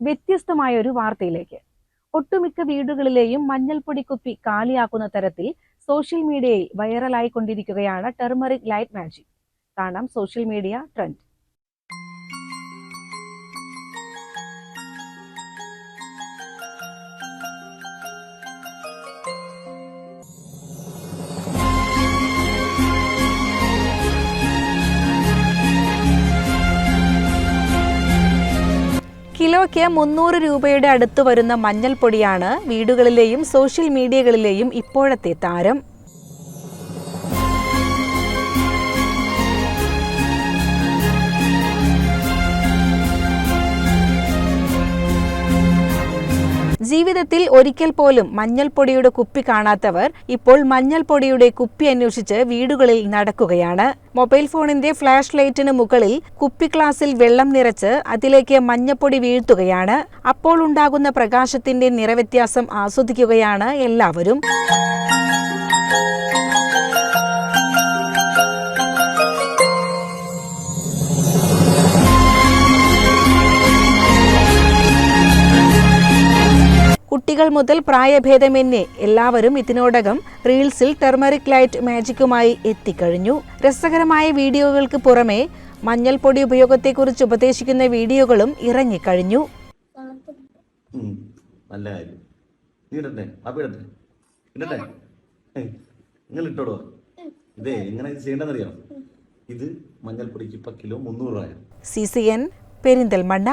വ്യത്യസ്തമായ ഒരു വാർത്തയിലേക്ക്. ഒട്ടുമിക്ക വീടുകളിലെയും മഞ്ഞൾപ്പൊടി കുപ്പി കാലിയാക്കുന്ന തരത്തിൽ സോഷ്യൽ മീഡിയയിൽ വൈറലായിക്കൊണ്ടിരിക്കുകയാണ് ടെർമറിക് ലൈറ്റ് മാജിക്. കാണാം സോഷ്യൽ മീഡിയ ട്രെൻഡ്. കിലോയ്ക്ക് മുന്നൂറ് രൂപയുടെ അടുത്ത് വരുന്ന മഞ്ഞൾപ്പൊടിയാണ് വീടുകളിലെയും സോഷ്യൽ മീഡിയകളിലെയും ഇപ്പോഴത്തെ താരം. ജീവിതത്തിൽ ഒരിക്കൽ പോലും മഞ്ഞൾപ്പൊടിയുടെ കുപ്പി കാണാത്തവർ ഇപ്പോൾ മഞ്ഞൾപ്പൊടിയുടെ കുപ്പി അന്വേഷിച്ച് വീടുകളിൽ നടക്കുകയാണ്. മൊബൈൽ ഫോണിന്റെ ഫ്ലാഷ് ലൈറ്റിന് മുകളിൽ കുപ്പി ഗ്ലാസിൽ വെള്ളം നിറച്ച് അതിലേക്ക് മഞ്ഞപ്പൊടി വീഴ്ത്തുകയാണ്. അപ്പോൾ ഉണ്ടാകുന്ന പ്രകാശത്തിന്റെ നിറവ്യത്യാസം ആസ്വദിക്കുകയാണ് എല്ലാവരും. കുട്ടികൾ മുതൽ പ്രായഭേദമന്യേ എല്ലാവരും ഇതിനോടകം റീൽസിൽ ടെർമറിക് ലൈറ്റ് മാജിക്കുമായി എത്തിക്കഴിഞ്ഞു. രസകരമായ വീഡിയോകൾക്ക് പുറമെ മഞ്ഞൾപ്പൊടി ഉപയോഗത്തെക്കുറിച്ച് ഉപദേശിക്കുന്ന വീഡിയോകളും ഇറങ്ങിക്കഴിഞ്ഞു. നല്ല കാര്യം. നീ ഇടട്ടെ അപ്പൊ ഇടട്ടെ. ഇടട്ടെ. നിങ്ങൾ ഇട്ടോടോ ഇതേ എങ്ങനെ ഇത് ചെയ്യേണ്ടതെന്നറിയാം ഇത് മഞ്ഞൾപ്പൊടിക്ക് ഇപ്പൊ കിലോ മുന്നൂറ് രൂപയാണ് സി സി എൻ പെരിന്തൽമണ്ണ.